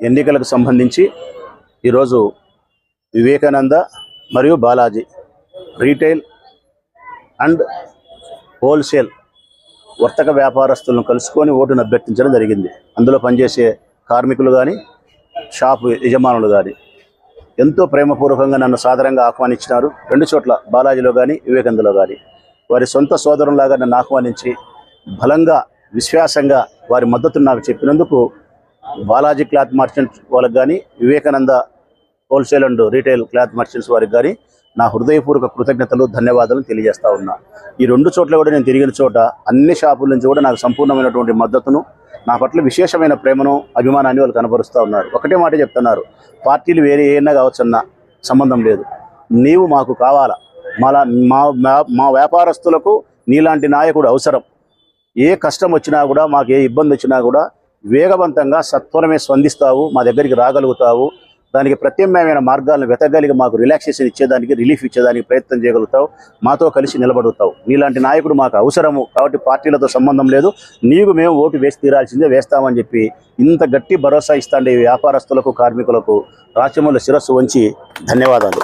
ఎన్నికలకు సంబంధించి ఈరోజు వివేకానంద మరియు బాలాజీ రీటైల్ అండ్ హోల్సేల్ వర్తక వ్యాపారస్తులను కలుసుకొని ఓటును అభ్యర్థించడం జరిగింది. అందులో పనిచేసే కార్మికులు కానీ షాపు యజమానులు కానీ ఎంతో ప్రేమపూర్వకంగా నన్ను సాధారణంగా ఆహ్వానించినారు. రెండు చోట్ల బాలాజీలో కానీ వివేకందలో కానీ వారి సొంత సోదరులాగా నన్ను ఆహ్వానించి బలంగా విశ్వాసంగా వారి మద్దతును నాకు చెప్పినందుకు బాలాజీ క్లాత్ మర్చెంట్ వాళ్ళకి కానీ Vivekananda wholesale and retail cloth merchants వారికి కానీ నా హృదయపూర్వక కృతజ్ఞతలు ధన్యవాదాలు తెలియజేస్తా ఉన్నా. ఈ రెండు చోట్ల కూడా నేను తిరిగిన చోట అన్ని షాపుల నుంచి కూడా నాకు సంపూర్ణమైనటువంటి మద్దతును నా పట్ల విశేషమైన ప్రేమను అభిమానాన్ని వాళ్ళు కనబరుస్తూ ఉన్నారు. ఒకటే మాట చెప్తున్నారు పార్టీలు వేరే ఏమైనా కావచ్చన్న సంబంధం లేదు. నీవు మాకు కావాలా? మాలా మా మా- మా వ్యాపారస్తులకు నీలాంటి నాయకుడు అవసరం. ఏ కష్టం వచ్చినా కూడా మాకు ఏ ఇబ్బంది వచ్చినా కూడా వేగవంతంగా సత్వరమే స్పందిస్తావు మా దగ్గరికి రాగలుగుతావు. దానికి ప్రత్యామ్నాయమైన మార్గాలను వెతగలిగి మాకు రిలాక్సేషన్ ఇచ్చేదానికి రిలీఫ్ ఇచ్చేదానికి ప్రయత్నం చేయగలుగుతావు. మాతో కలిసి నిలబడుతావు. నీలాంటి నాయకుడు మాకు అవసరము. కాబట్టి పార్టీలతో సంబంధం లేదు. నీకు మేము ఓటు వేసి తీరాల్సిందే వేస్తామని చెప్పి ఇంత గట్టి భరోసా ఇస్తాండే వ్యాపారస్తులకు కార్మికులకు రాచమూల శిరస్సు వంచి ధన్యవాదాలు.